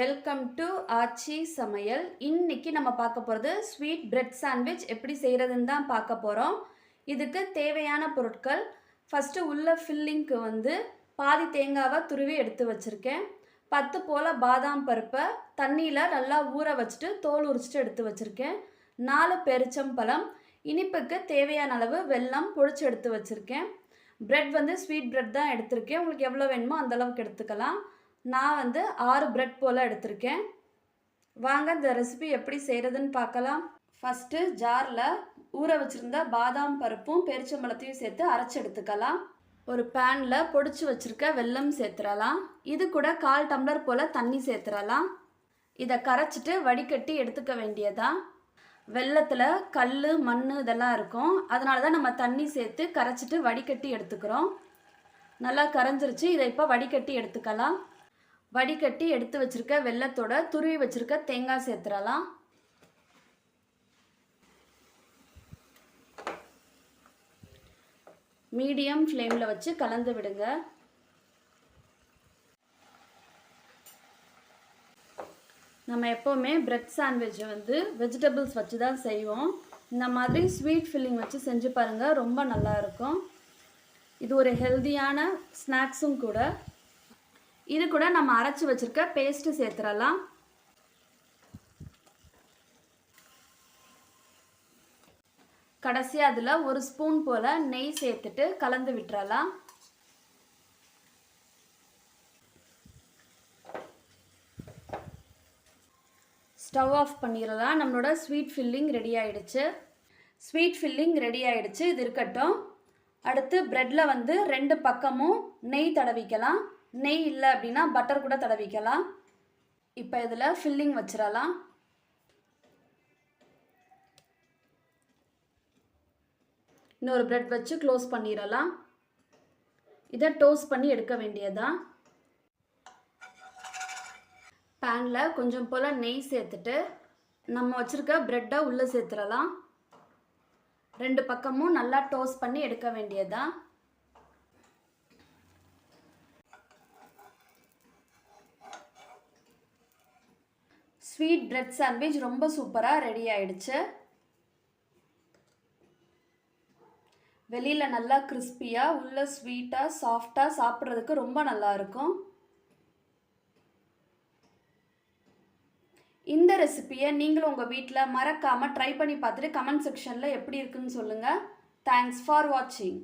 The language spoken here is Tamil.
வெல்கம் டு ஆச்சி சமையல். இன்னைக்கு நம்ம பார்க்க போகிறது ஸ்வீட் பிரெட் சாண்ட்விச் எப்படி செய்கிறதுன்னு தான் பார்க்க போகிறோம் இதுக்கு தேவையான பொருட்கள். ஃபஸ்ட்டு உள்ள ஃபில்லிங்க்கு வந்து பாதி தேங்காவை துருவி எடுத்து வச்சுருக்கேன். பத்து போல் பாதாம் பருப்பை தண்ணியில் நல்லா ஊற வச்சுட்டு தோல் உரிச்சிட்டு எடுத்து வச்சுருக்கேன். நாலு பெருச்சம்பழம் இனிப்புக்கு தேவையான அளவு வெல்லம் பொடிச்சு எடுத்து வச்சுருக்கேன். பிரெட் வந்து ஸ்வீட் பிரெட் தான் எடுத்திருக்கேன். உங்களுக்கு எவ்வளோ வேணுமோ அந்த அளவுக்கு எடுத்துக்கலாம். நான் வந்து ஆறு பிரெட் போல் எடுத்திருக்கேன். வாங்க இந்த ரெசிபி எப்படி செய்கிறதுன்னு பார்க்கலாம். ஃபஸ்ட்டு ஜாரில் ஊற வச்சுருந்த பாதாம் பருப்பும் பெருச்சம்பழத்தையும் சேர்த்து அரைச்சி எடுத்துக்கலாம். ஒரு பேனில் பொடிச்சு வச்சுருக்க வெல்லம் சேர்த்துடலாம். இது கூட கால் டம்ளர் போல் தண்ணி சேர்த்துடலாம். இதை கரைச்சிட்டு வடிகட்டி எடுத்துக்க வேண்டியதா? வெள்ளத்தில் கல் மண் இதெல்லாம் இருக்கும். அதனால தான் நம்ம தண்ணி சேர்த்து கரைச்சிட்டு வடிகட்டி எடுத்துக்கிறோம். நல்லா கரைஞ்சிருச்சு. இதை இப்போ வடிகட்டி எடுத்துக்கலாம். வடிகட்டி எடுத்து வச்சுருக்க வெள்ளத்தோட துருவி வச்சுருக்க தேங்காய் சேர்த்துடலாம். மீடியம் ஃப்ளேமில் வச்சு கலந்து விடுங்க. நம்ம எப்போவுமே பிரெட் சாண்ட்விட்ச் வந்து வெஜிடபிள்ஸ் வச்சு தான் செய்வோம். இந்த மாதிரி ஸ்வீட் ஃபில்லிங் வச்சு செஞ்சு பாருங்கள் ரொம்ப நல்லா இருக்கும். இது ஒரு ஹெல்தியான ஸ்நாக்ஸும் கூட இது கூட நம்ம அரைச்சி வச்சுருக்க பேஸ்ட்டு சேர்த்துடலாம். கடைசியாக அதில் ஒரு ஸ்பூன் போல் நெய் சேர்த்துட்டு கலந்து விட்டுறலாம். ஸ்டவ் ஆஃப் பண்ணிடலாம். நம்மளோட ஸ்வீட் ஃபில்லிங் ரெடி ஆகிடுச்சு ஸ்வீட் ஃபில்லிங் ரெடி ஆகிடுச்சு இது இருக்கட்டும். அடுத்து ப்ரெட்டில் வந்து ரெண்டு பக்கமும் நெய் தடவிக்கலாம். நெய் இல்லை அப்படின்னா பட்டர் கூட தடவிக்கலாம். இப்போ இதில் ஃபில்லிங் வச்சிடலாம் இன்னொரு ப்ரெட் வச்சு க்ளோஸ் பண்ணிடலாம் இதை டோஸ்ட் பண்ணி எடுக்க வேண்டியதான் பேனில் கொஞ்சம் போல் நெய் சேர்த்துட்டு நம்ம வச்சுருக்க ப்ரெட்டை உள்ளே சேர்த்துடலாம் ரெண்டு பக்கமும் நல்லா டோஸ்ட் பண்ணி எடுக்க வேண்டியதான் ஸ்வீட் பிரெட் சாண்ட்விச் ரொம்ப சூப்பராக ரெடி ஆயிடுச்சு. வெளியில் நல்லா கிறிஸ்பியாக உள்ள ஸ்வீட்டாக சாஃப்டாக சாப்பிட்றதுக்கு ரொம்ப நல்லா இருக்கும். இந்த ரெசிப்பியை நீங்களும் உங்கள் வீட்டில் மறக்காமல் ட்ரை பண்ணி பார்த்துட்டு கமெண்ட் செக்ஷனில் எப்படி இருக்குன்னு சொல்லுங்கள் தேங்க்ஸ் ஃபார் வாட்சிங்